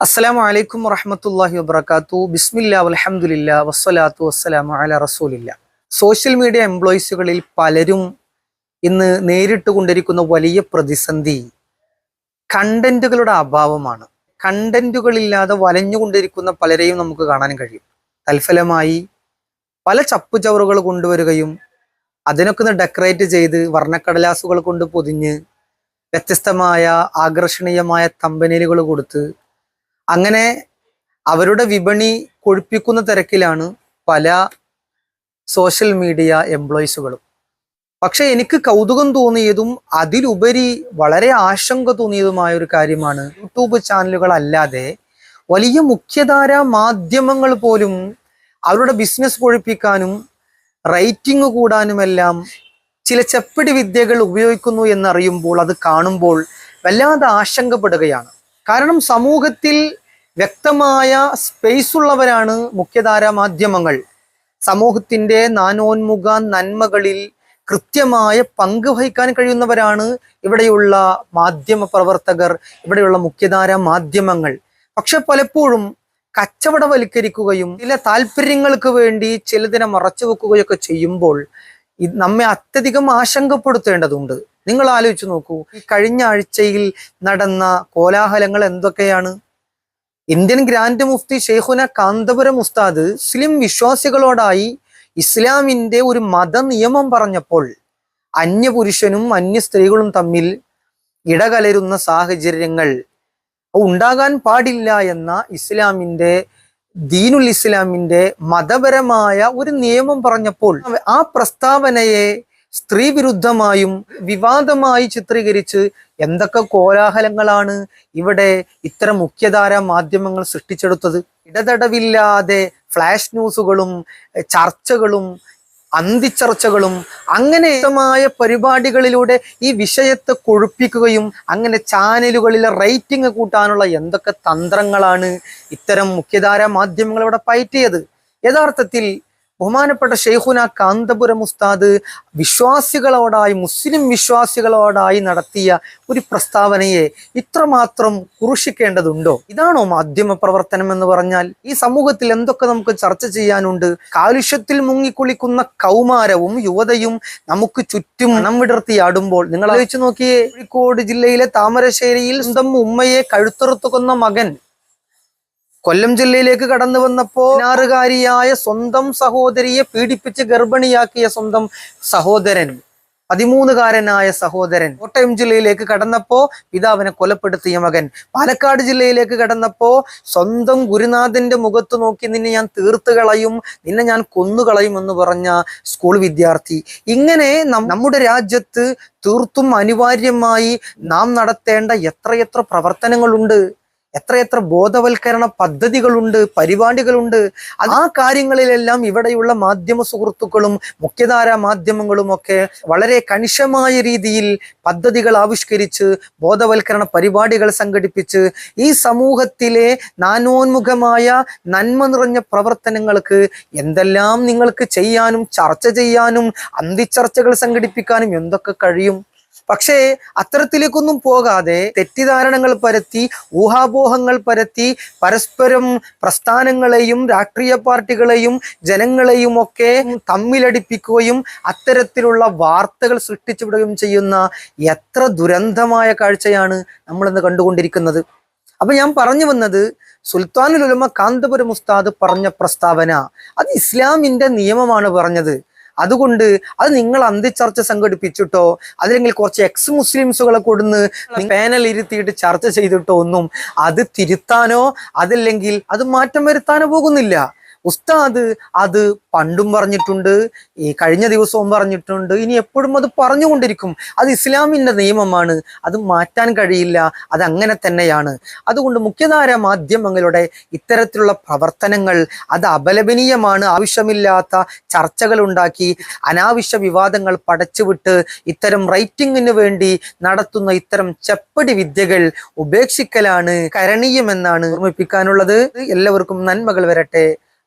അസ്സലാമു അലൈക്കും വറഹമത്തല്ലാഹി വബർക്കാത്തു ബിസ്മില്ല അലഹമുല്ല വസ്സലാത്തു വസ്സലാമു അല റസൂലില്ല സോഷ്യൽ മീഡിയ എംപ്ലോയീസുകളിൽ പലരും ഇന്ന് നേരിട്ട് കൊണ്ടിരിക്കുന്ന വലിയ പ്രതിസന്ധി കണ്ടന്റുകളുടെ അഭാവമാണ്. കണ്ടന്റുകളില്ലാതെ വലഞ്ഞുകൊണ്ടിരിക്കുന്ന പലരെയും നമുക്ക് കാണാൻ കഴിയും. തൽഫലമായി പല ചപ്പുചവറുകൾ കൊണ്ടുവരികയും അതിനൊക്കെ ഒന്ന് ഡെക്കറേറ്റ് ചെയ്ത് വർണക്കടലാസുകൾ കൊണ്ട് പൊതിഞ്ഞ് വ്യത്യസ്തമായ ആകർഷണീയമായ തമ്പനീലുകൾ കൊടുത്ത് അങ്ങനെ അവരുടെ വിപണി കൊഴുപ്പിക്കുന്ന തിരക്കിലാണ് പല സോഷ്യൽ മീഡിയ എംപ്ലോയീസുകളും പക്ഷെ എനിക്ക് കൗതുകം തോന്നിയതും അതിലുപരി വളരെ ആശങ്ക തോന്നിയതുമായ ഒരു കാര്യമാണ് യൂട്യൂബ് ചാനലുകൾ അല്ലാതെ വലിയ മുഖ്യധാര മാധ്യമങ്ങൾ പോലും അവരുടെ ബിസിനസ് കൊഴുപ്പിക്കാനും റേറ്റിംഗ് കൂടാനുമെല്ലാം ചില ചെപ്പടി വിദ്യകൾ ഉപയോഗിക്കുന്നു എന്നറിയുമ്പോൾ അത് കാണുമ്പോൾ വല്ലാതെ ആശങ്കപ്പെടുകയാണ്. കാരണം സമൂഹത്തിൽ വ്യക്തമായ സ്പേസ് ഉള്ളവരാണ് മുഖ്യധാര മാധ്യമങ്ങൾ. സമൂഹത്തിന്റെ നാനോന്മുഖ നന്മകളിൽ കൃത്യമായ പങ്ക് വഹിക്കാൻ കഴിയുന്നവരാണ് ഇവിടെയുള്ള മാധ്യമ പ്രവർത്തകർ ഇവിടെയുള്ള മുഖ്യധാര മാധ്യമങ്ങൾ. പക്ഷെ പലപ്പോഴും കച്ചവടവൽക്കരിക്കുകയും ചില താല്പര്യങ്ങൾക്ക് വേണ്ടി ചിലതിനെ മറച്ചു വെക്കുകയൊക്കെ ചെയ്യുമ്പോൾ നമ്മെ അത്യധികം ആശങ്കപ്പെടുത്തേണ്ടതുണ്ട്. നിങ്ങൾ ആലോചിച്ച് നോക്കൂ. കഴിഞ്ഞ ആഴ്ചയിൽ നടന്ന കോലാഹലങ്ങൾ എന്തൊക്കെയാണ്? ഇന്ത്യൻ ഗ്രാൻഡ് മുഫ്തി ഷെയ്ഖുന കാന്തപുരം ഉസ്താദ് മുസ്ലിം വിശ്വാസികളോടായി ഇസ്ലാമിന്റെ ഒരു മത നിയമം പറഞ്ഞപ്പോൾ അന്യപുരുഷനും അന്യ സ്ത്രീകളും തമ്മിൽ ഇടകലരുന്ന സാഹചര്യങ്ങൾ. ഉണ്ടാകാൻ പാടില്ല എന്ന ഇസ്ലാമിന്റെ ദീനുൽ ഇസ്ലാമിന്റെ മതപരമായ ഒരു നിയമം പറഞ്ഞപ്പോൾ ആ പ്രസ്താവനയെ സ്ത്രീ വിരുദ്ധമായും വിവാദമായി ചിത്രീകരിച്ച് എന്തൊക്കെ കോലാഹലങ്ങളാണ് ഇവിടെ ഇത്തരം മുഖ്യധാര മാധ്യമങ്ങൾ സൃഷ്ടിച്ചെടുത്തത്? ഇടതടവില്ലാതെ ഫ്ലാഷ് ന്യൂസുകളും ചർച്ചകളും അന്തിച്ചർച്ചകളും അങ്ങനെ പരിപാടികളിലൂടെ ഈ വിഷയത്തെ കൊഴുപ്പിക്കുകയും അങ്ങനെ ചാനലുകളിലെ റേറ്റിംഗ് കൂട്ടാനുള്ള എന്തൊക്കെ തന്ത്രങ്ങളാണ് ഇത്തരം മുഖ്യധാര മാധ്യമങ്ങൾ ഇവിടെ പയറ്റിയത്? യഥാർത്ഥത്തിൽ ബഹുമാനപ്പെട്ട ഷെയ്ഖുന കാന്തപുരം ഉസ്താദ് വിശ്വാസികളോടായി മുസ്ലിം വിശ്വാസികളോടായി നടത്തിയ ഒരു പ്രസ്താവനയെ ഇത്രമാത്രം കുറിഷിക്കേണ്ടതുണ്ടോ? ഇതാണോ മാധ്യമ പ്രവർത്തനം എന്ന് പറഞ്ഞാൽ? ഈ സമൂഹത്തിൽ എന്തൊക്കെ നമുക്ക് ചർച്ച ചെയ്യാനുണ്ട്? കാലുഷ്യത്തിൽ മുങ്ങിക്കുളിക്കുന്ന കൗമാരവും യുവതയും നമുക്ക് ചുറ്റും മണം വിടർത്തിയാടുമ്പോൾ നിങ്ങൾ ആലോചിച്ച് നോക്കിയേ കോഴിക്കോട് ജില്ലയിലെ താമരശ്ശേരിയിൽ സ്വന്തം ഉമ്മയെ കഴുത്തുറുത്തു കൊന്ന മകൻ കൊല്ലം ജില്ലയിലേക്ക് കടന്നു വന്നപ്പോ പതിനാറുകാരിയായ സ്വന്തം സഹോദരിയെ പീഡിപ്പിച്ച് ഗർഭിണിയാക്കിയ സ്വന്തം സഹോദരൻ പതിമൂന്നുകാരനായ സഹോദരൻ കോട്ടയം ജില്ലയിലേക്ക് കടന്നപ്പോ പിതാവിനെ കൊലപ്പെടുത്തിയ മകൻ. പാലക്കാട് ജില്ലയിലേക്ക് കടന്നപ്പോ സ്വന്തം ഗുരുനാഥന്റെ മുഖത്ത് നോക്കി നിന്നെ ഞാൻ തീർത്തു കളയും നിന്നെ ഞാൻ കൊന്നുകളയും എന്ന് പറഞ്ഞ സ്കൂൾ വിദ്യാർത്ഥി. ഇങ്ങനെ നമ്മുടെ രാജ്യത്ത് തീർത്തും അനിവാര്യമായി നാം നടത്തേണ്ട എത്രയെത്ര പ്രവർത്തനങ്ങളുണ്ട്. എത്രയെത്ര ബോധവൽക്കരണ പദ്ധതികളുണ്ട് പരിപാടികളുണ്ട്. ആ കാര്യങ്ങളിലെല്ലാം ഇവിടെയുള്ള മാധ്യമ സുഹൃത്തുക്കളും മുഖ്യധാരാ മാധ്യമങ്ങളും ഒക്കെ വളരെ കണിശമായ രീതിയിൽ പദ്ധതികൾ ആവിഷ്കരിച്ച് ബോധവൽക്കരണ പരിപാടികൾ സംഘടിപ്പിച്ച് ഈ സമൂഹത്തിലെ നാനോന്മുഖമായ നന്മ നിറഞ്ഞ പ്രവർത്തനങ്ങൾക്ക് എന്തെല്ലാം നിങ്ങൾക്ക് ചെയ്യാനും ചർച്ച ചെയ്യാനും അന്തിച്ചർച്ചകൾ സംഘടിപ്പിക്കാനും എന്തൊക്കെ കഴിയും? പക്ഷേ അത്തരത്തിലേക്കൊന്നും പോകാതെ തെറ്റിദ്ധാരണകൾ പരത്തി ഊഹാപോഹങ്ങൾ പരത്തി പരസ്പരം പ്രസ്ഥാനങ്ങളെയും രാഷ്ട്രീയ പാർട്ടികളെയും ജനങ്ങളെയും ഒക്കെ തമ്മിലടിപ്പിക്കുകയും അത്തരത്തിലുള്ള വാർത്തകൾ സൃഷ്ടിച്ചുവിടുകയും ചെയ്യുന്ന എത്ര ദുരന്തമായ കാഴ്ചയാണ് നമ്മളിന്ന് കണ്ടുകൊണ്ടിരിക്കുന്നത്. അപ്പൊ ഞാൻ പറഞ്ഞു വന്നത് സുൽത്താനുൽ ഉലമ കാന്തപുരം ഉസ്താദ് പറഞ്ഞ പ്രസ്താവന അത് ഇസ്ലാമിന്റെ നിയമമാണ് പറഞ്ഞത്. അതുകൊണ്ട് അത് നിങ്ങൾ അന്തിച്ചർച്ച സംഘടിപ്പിച്ചിട്ടോ അല്ലെങ്കിൽ കുറച്ച് എക്സ് മുസ്ലിംസുകളെ കൊടുന്ന് പാനൽ ഇരുത്തിയിട്ട് ചർച്ച ചെയ്തിട്ടോ ഒന്നും അത് തിരുത്താനോ അതല്ലെങ്കിൽ അത് മാറ്റം വരുത്താനോ പോകുന്നില്ല. ഉസ്താദ് അത് പണ്ടും പറഞ്ഞിട്ടുണ്ട് ഈ കഴിഞ്ഞ ദിവസവും പറഞ്ഞിട്ടുണ്ട് ഇനി എപ്പോഴും അത് പറഞ്ഞുകൊണ്ടിരിക്കും. അത് ഇസ്ലാമിന്റെ നിയമമാണ് അത് മാറ്റാൻ കഴിയില്ല അത് അങ്ങനെ തന്നെയാണ്. അതുകൊണ്ട് മുഖ്യധാര മാധ്യമങ്ങളുടെ ഇത്തരത്തിലുള്ള പ്രവർത്തനങ്ങൾ അത് അപലപനീയമാണ്. ആവശ്യമില്ലാത്ത ചർച്ചകൾ ഉണ്ടാക്കി അനാവശ്യ വിവാദങ്ങൾ പടച്ചുവിട്ട് ഇത്തരം റൈറ്റിങ്ങിന് വേണ്ടി നടത്തുന്ന ഇത്തരം ചെപ്പടി വിദ്യകൾ ഉപേക്ഷിക്കലാണ് കരണീയമെന്നാണ് ഓർമ്മിപ്പിക്കാനുള്ളത്. എല്ലാവർക്കും നന്മകൾ വരട്ടെ.